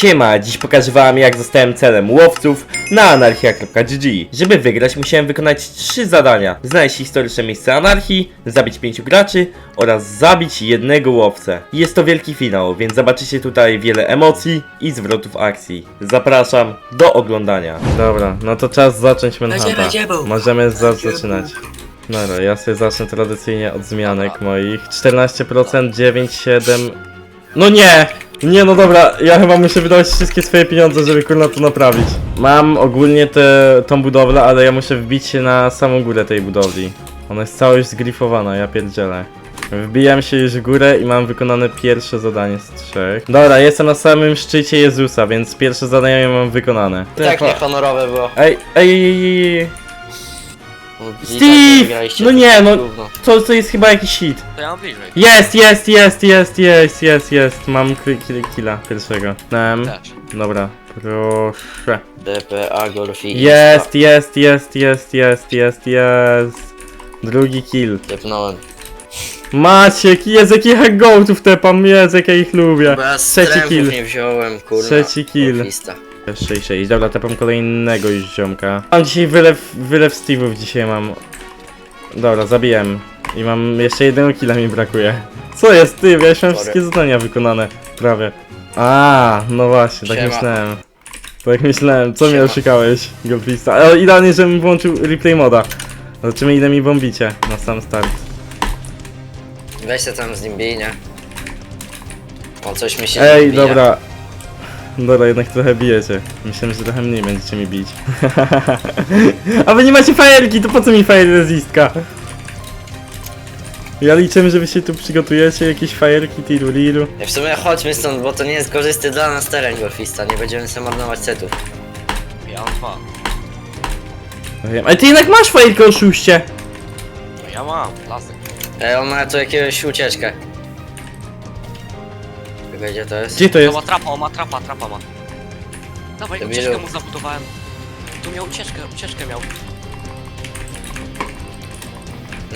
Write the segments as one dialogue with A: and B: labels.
A: Siema, dziś pokażę wam jak zostałem celem łowców na anarchia.gg. Żeby wygrać musiałem wykonać trzy zadania. Znaleźć historyczne miejsce anarchii, zabić pięciu graczy oraz zabić jednego łowcę. Jest to wielki finał, więc zobaczycie tutaj wiele emocji i zwrotów akcji. Zapraszam do oglądania. Dobra, no to czas zacząć
B: Manhunta.
A: Możemy zaczynać. Dobra, ja sobie zacznę tradycyjnie od zmianek moich. 14%, 9, 7... No nie! Nie no dobra, ja chyba muszę wydawać wszystkie swoje pieniądze, żeby kurna to naprawić. Mam ogólnie tę tą budowlę, ale ja muszę wbić się na samą górę tej budowli. Ona jest cała już zgrifowana, ja pierdzielę. Wbijam się już w górę i mam wykonane pierwsze zadanie z trzech. Dobra, jestem na samym szczycie Jezusa, więc pierwsze zadanie mam wykonane.
B: Tak niehonorowe było.
A: Ej, ej, ej, ej.
B: I
A: Steve! No nie, no-
B: gówno.
A: To, to jest chyba jakiś hit.
C: To ja mam bliżej.
A: Jest, jest, jest, jest, jest, jest, jest. Mam ki- ki- killa pierwszego. Nem.
C: Też.
A: Dobra, proszę.
B: DPA Golfi.
A: Jest, jest, jest, jest, jest, jest, jest. Drugi kill.
B: Tepnąłem.
A: Maciek, jest jaki ja gołtów tepam, jest jak ja ich lubię. Trzeci kill.
B: nie wziąłem, kurwa.
A: Trzeci kill.
B: Golfista.
A: 6, 6, dobra, tepam kolejnego już ziomka. Mam dzisiaj wylew, wylew Steve'ów dzisiaj mam. Dobra, zabiłem. I mam jeszcze jednego killa mi brakuje. Co jest ty? Ja już mam wszystkie zadania wykonane. Prawie. A, no właśnie, tak
B: Siema.
A: myślałem. Tak myślałem, co mnie
B: Siema.
A: oszukałeś, golfista. Ale idealnie, żebym włączył replay moda. Zobaczymy ile mi bombicie na sam start.
B: Weź się tam z nim bij, nie? On coś mi się
A: Ej,
B: odbija.
A: dobra. Dobra, jednak trochę bijecie. Myślałem, że trochę mniej będziecie mi bić. A wy nie macie fajerki, to po co mi fajer resistka? Ja liczę, że wy się tu przygotujecie, jakieś fajerki, tiru liru.
B: Ej, W sumie chodźmy stąd, bo to nie jest korzystny dla nas teren golfista. Nie będziemy sobie marnować setów.
C: Ja mam dwa.
A: No wiem. Ale ty jednak masz fajerkę, oszuście!
C: No ja mam, lasek.
B: Ej, on ma tu jakiegoś ucieczkę. Gdzie to jest?
A: Gdzie to
C: To
A: jest?
C: ma trapa, on ma trapa, trapa ma. Dawaj,
B: Debilu.
C: ucieczkę mu zabudowałem. Tu miał ucieczkę, ucieczkę miał.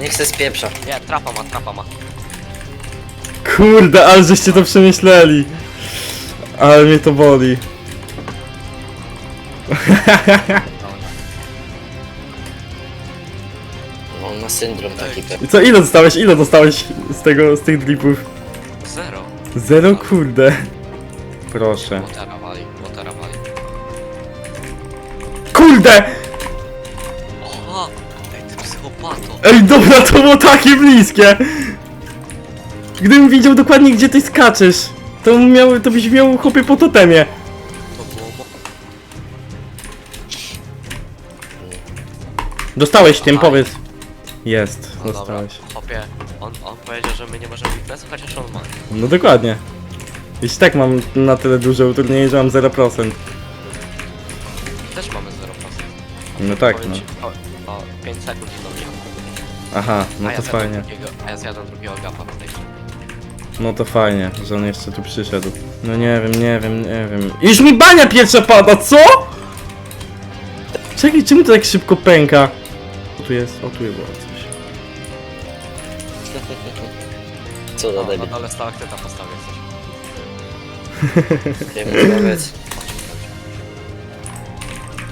B: Niech se spieprza.
C: Nie, trapa ma, trapa ma.
A: Kurde, ale żeście to przemyśleli. Ale mnie to boli.
B: No, On ma syndrom taki pewnie.
A: I co, ile dostałeś? Ile dostałeś z tego, z tych dripów?
C: Zero.
A: Kurde. Proszę.
C: Wali, wali.
A: Kurde!
C: Oha! Ej, ty psychopato.
A: Ej, dobra, to było takie bliskie! Gdybym wiedział dokładnie, gdzie ty skaczesz, to, miał, to byś miał chłopie po totemie.
C: To było mo...
A: Dostałeś tym,
C: Aj.
A: powiedz. Jest,
C: No dobra,
A: dostałeś.
C: hopie. On, on powiedział, że my nie możemy bić bez, chociaż on ma.
A: No dokładnie. Jeśli tak mam na tyle duże utrudnienie, że mam 0%.
C: Też mamy 0%.
A: No tak,
C: Powiem
A: no.
C: ci, O, o 5 sekund do mnie.
A: Aha, no
C: a ja
A: to
C: zjadłem
A: fajnie.
C: Drugiego, a ja zjadłem drugiego gapa w tej chwili.
A: No to fajnie, że on jeszcze tu przyszedł. No nie wiem, nie wiem, nie wiem. Już mi bania pierwsza pada, co? Czekaj, czemu to tak szybko pęka? O tu jest, o tu coś.
B: Co za
C: No,
B: debil.
C: na dole stalaktyta postawię coś.
B: Wiem, powiedz.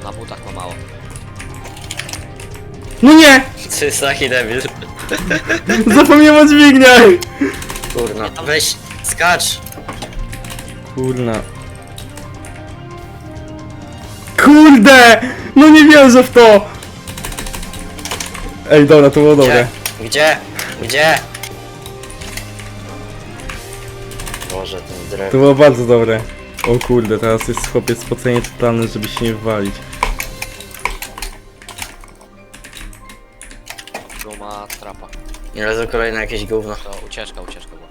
C: Na butach ma mało.
A: No nie!
B: Ty jest taki debil.
A: Zapomniałem o dźwigniach!
B: Kurna. Weź, skacz.
A: Kurna. Kurde! No nie wierzę w to! Ej, dobra, to było dobre.
B: Gdzie? Gdzie? Gdzie? Boże, ten drew.
A: To było bardzo dobre. O kurde, teraz jest chłopiec spocenie totalne, żeby się nie wywalić.
C: Go ma trapa.
B: Ale to kolejne jakieś gówno.
C: To ucieczka, ucieczka była.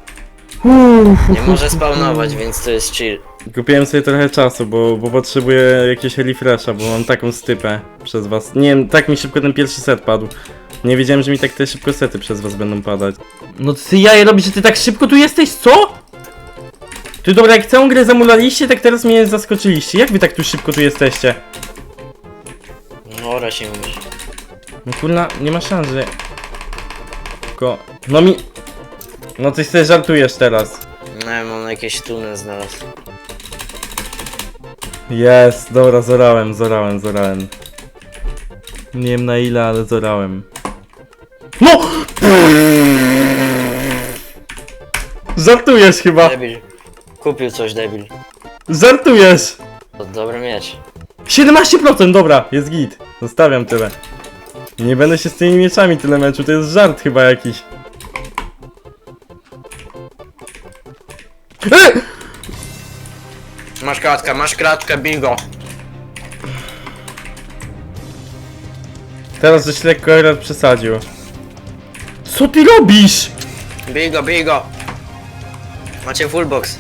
B: Nie może spawnować, więc to jest chill.
A: Kupiłem sobie trochę czasu, bo, bo potrzebuję jakiegoś refresha, bo mam taką stypę przez was. Nie wiem, tak mi szybko ten pierwszy set padł. Nie wiedziałem, że mi tak te szybko sety przez was będą padać. No ty jaje robisz, że ty tak szybko tu jesteś, co? Ty dobra, jak całą grę zamulaliście, tak teraz mnie zaskoczyliście. Jak wy tak tu szybko tu jesteście?
B: No, ora się mówisz.
A: No kurna, nie ma szans, że... Tylko... No mi... No ty sobie żartujesz teraz.
B: Nie wiem, on jakieś tunel znalazł.
A: Jest, dobra, zorałem, zorałem, zorałem. Nie wiem na ile, ale zorałem. No! Żartujesz chyba!
B: Debil. Kupił coś, debil.
A: Żartujesz!
B: To dobry miecz.
A: 17%, dobra, jest git. Zostawiam tyle. Nie będę się z tymi mieczami tyle meczu, to jest żart chyba jakiś. E!
B: Masz kratkę, masz kratkę, bingo.
A: Teraz żeś lekko przesadził. Co ty robisz?
B: Bingo, bingo. Macie full box.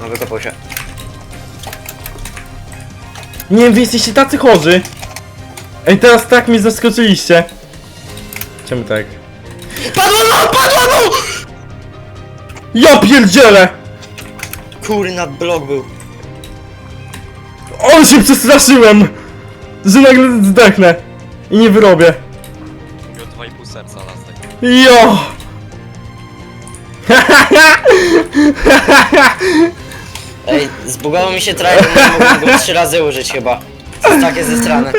B: No wykopał się.
A: Nie wiem, wy jesteście tacy chorzy. Ej, teraz tak mnie zaskoczyliście. Czemu tak?
B: Padło no, padło no!
A: Ja pierdzielę!
B: Kurna, blok był.
A: On się przestraszyłem! Że nagle zdechnę. I nie wyrobię.
C: Miał 2,5 serca.
A: Jo!
B: Ej, zbugował mi się trailer, nie mogłem go trzy razy użyć chyba. To jest takie zestrane.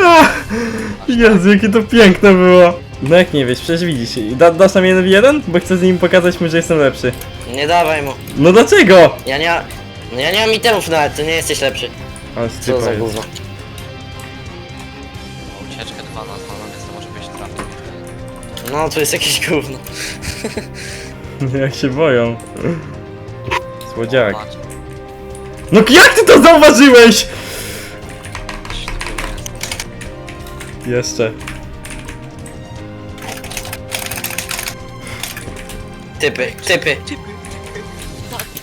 A: Jezu, jakie to piękne było. No jak nie wiesz, przecież widzisz. Da, dasz nam jeden w jeden? Bo chcę z nim pokazać mu, że jestem lepszy.
B: Nie dawaj mu.
A: No dlaczego?
B: Ja nie, no ja nie mam itemów nawet, ty nie jesteś lepszy.
A: Ale
B: Co
A: stypa
B: za
A: jest.
B: gówno. No, tu jest jakieś gówno.
A: Jak się boją. Słodziak.
C: Patrz,
A: No jak ty to zauważyłeś?
C: coś takiego jest.
A: Jeszcze.
B: Typy, typy,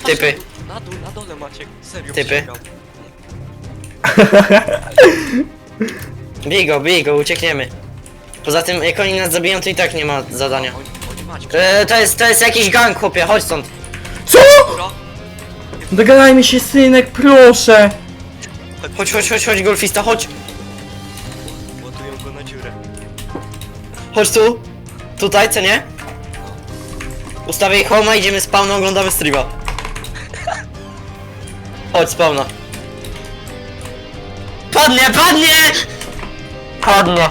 C: Typy! Tak, Na dół, na dole Maciek. Serio
B: Typy.
C: przysięgam.
B: bij go, bij go, uciekniemy. Poza tym, jak oni nas zabiją, to i tak nie ma zadania.
C: Oni, oni Maciek.
B: E, to jest, to jest jakiś gang, chłopie, chodź stąd.
A: Co?
C: Dobra.
A: Dogadajmy się, synek, proszę.
B: Chodź, chodź, chodź, chodź, golfista, chodź.
C: Ładują go na dziurę.
B: Chodź tu. Tutaj, co nie? Ustawię homa, idziemy spawna, oglądamy streama. Chodź, spawna. Padnie, padnie! Padnie.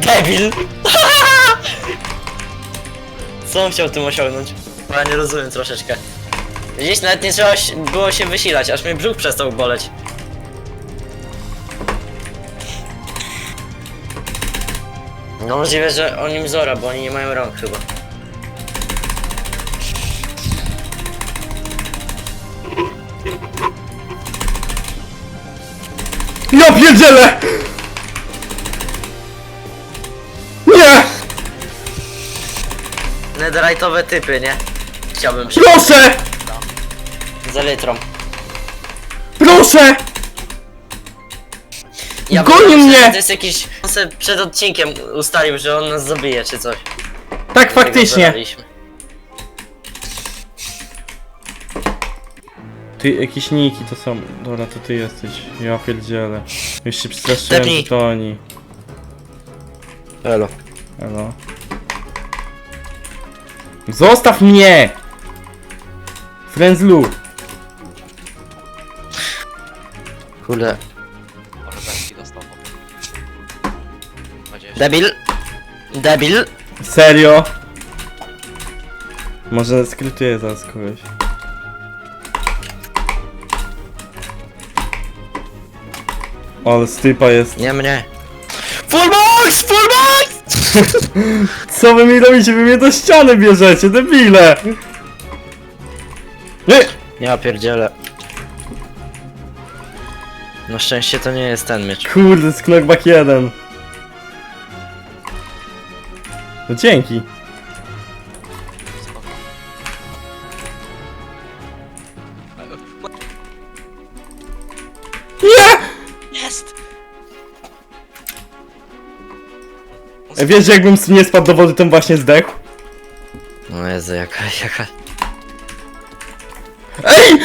B: Debil. Co on chciał tym osiągnąć? Ja nie rozumiem troszeczkę. Widzisz, nawet nie trzeba było się wysilać, aż mnie brzuch przestał boleć. No możliwe, że on im zora, bo oni nie mają rąk chyba.
A: Ja pierdzielę!
B: Netherite'owe typy, nie? Chciałbym przy...
A: Proszę!
B: za litrą.
A: Proszę!
B: Ja
A: Goni
B: myślałem,
A: mnie!
B: To jest jakiś... On sobie przed odcinkiem ustalił, że on nas zabije czy coś.
A: Tak,
B: Dlatego
A: faktycznie.
B: zabraliśmy.
A: Ty, jakieś niki to są. Dobra, to ty jesteś. Ja pierdzielę. Już się przestraszyłem,
B: Tepnij.
A: że to oni.
B: Elo.
A: Elo. Zostaw mnie! Frenzlu!
B: Kurde.
C: Może bęski dostał. 20.
B: Debil. Debil.
A: Serio? Może skrytuję zaraz kogoś. Ale stypa jest.
B: Nie mnie. Full box! Full box!
A: Co wy mi robicie? Wy mnie do ściany bierzecie, debile! Nie!
B: Ja pierdzielę. Na szczęście to nie jest ten miecz.
A: Kurde, z knockback 1. No dzięki. Wiesz, że jakbym nie spadł do wody, to bym właśnie zdechł?
B: No Jezu, jaka, jaka...
A: EJ!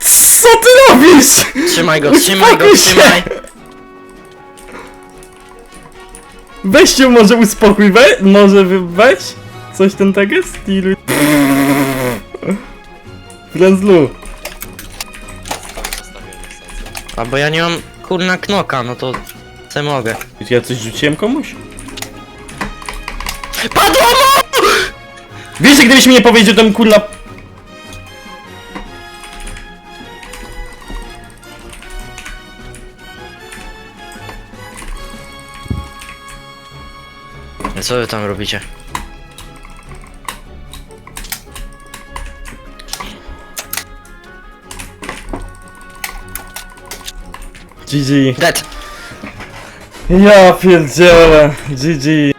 A: Co ty robisz?
B: Trzymaj go, trzymaj go,
A: Uspokój się!
B: trzymaj!
A: Weź się może uspokój, we, może wy- weź? Coś ten tak jest?
C: Zostawię serce.
B: A bo ja nie mam kurna knoka, no to co mogę.
A: Ja coś rzuciłem komuś?
B: Padło mu!
A: Wiesz, że gdybyś mi nie powiedział, to kurna...
B: Co wy tam robicie?
A: GG.
B: Dead!
A: Ja pierdzielę. GG.